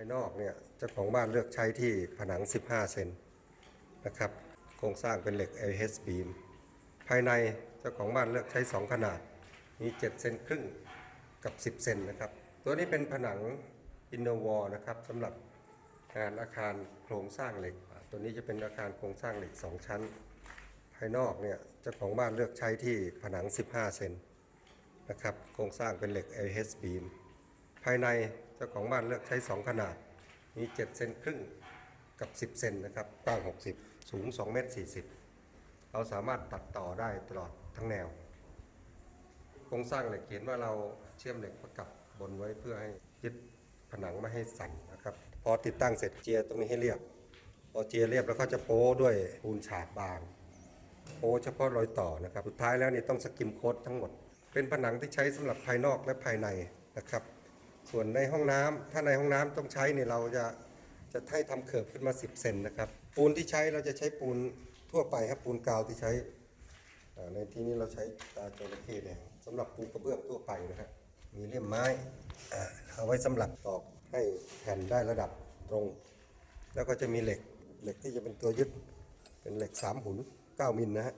ายนอกเนี่ยเจ้าของบ้านเลือกใช้ที่ผนัง 15 เซนนะครับ โครงสร้างเป็นเหล็ก AHS beam ภายในเจ้าของบ้านเลือกใช้ 2 ขนาด มี 7 เซนครึ่งกับ 10 เซนนะครับ ตัวนี้เป็นผนังอินเนอร์วอลนะครับสำหรับงานอาคารโครงสร้างเหล็ก ตัวนี้จะเป็นอาคารโครงสร้างเหล็ก 2 ชั้น ภายนอกเนี่ยเจ้าของบ้านเลือกใช้ที่ผนัง 15 เซนนะครับ โครงสร้างเป็นเหล็ก AHS beam ภายในเจ้าของบ้านเลือกใช้ 2 ขนาด มี 7 เซนครึ่งกับ 10 เซนนะครับกว้าง 60 สูง2เมตร40 เราสามารถตัดต่อได้ตลอดทั้งแนวโครงสร้างเหล็กเห็นว่าเราเชื่อมเหล็กประกับบนไว้เพื่อให้ยึดผนังไม่ให้สั่นนะครับ พอติดตั้งเสร็จเจียตรงนี้ให้เรียบ พอเจียเรียบแล้วก็จะโป้ด้วยปูนฉาบบางโป้เฉพาะรอยต่อนะครับ สุดท้ายแล้วนี่ต้องสกิมโค้ดทั้งหมด เป็นผนังที่ใช้สำหรับภายนอกและภายในนะครับ ส่วนในห้องน้ำถ้าในห้องน้ำต้องใช้เนี่ยเราจะจะให้ทำเขิบขึ้นมา 10เซนนะครับ ปูนที่ใช้เราจะใช้ปูนทั่วไปครับปูนกาวที่ใช้ในที่นี้เราใช้ตาจระเข้แดงสำหรับปูกระเบื้องทั่วไปนะครับมีเลี่ยมไม้เอาไว้สำหรับตอกให้แผ่นได้ระดับตรง แล้วก็จะมีเหล็กเหล็กที่จะเป็นตัวยึดเป็นเหล็กสามหุน9มิลนะฮะ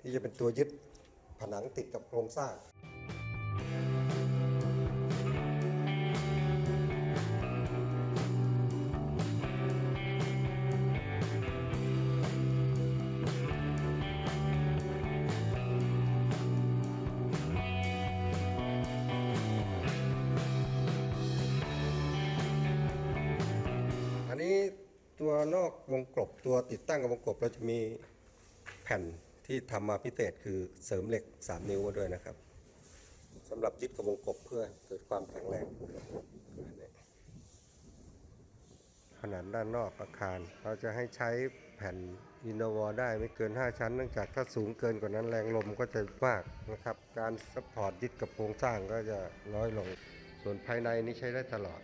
ที่จะเป็นตัวยึดผนังติดกับโครงสร้าง ตัวนอกวงกลบตัวติดตั้งกับวงกลบเราจะมีแผ่นที่ทำมาพิเศษคือเสริมเหล็ก 3 นิ้วมาด้วยนะครับสำหรับยึดกับวงกลบเพื่อเกิดความแข็งแรงขนาดด้านนอกอาคาร เราจะให้ใช้แผ่นอินโนวอได้ไม่เกิน 5 ชั้น เนื่องจากถ้าสูงเกินกว่านั้นแรงลมก็จะมากนะครับ การซัพพอร์ตยึดกับโครงสร้างก็จะน้อยลง ส่วนภายในนี้ใช้ได้ตลอด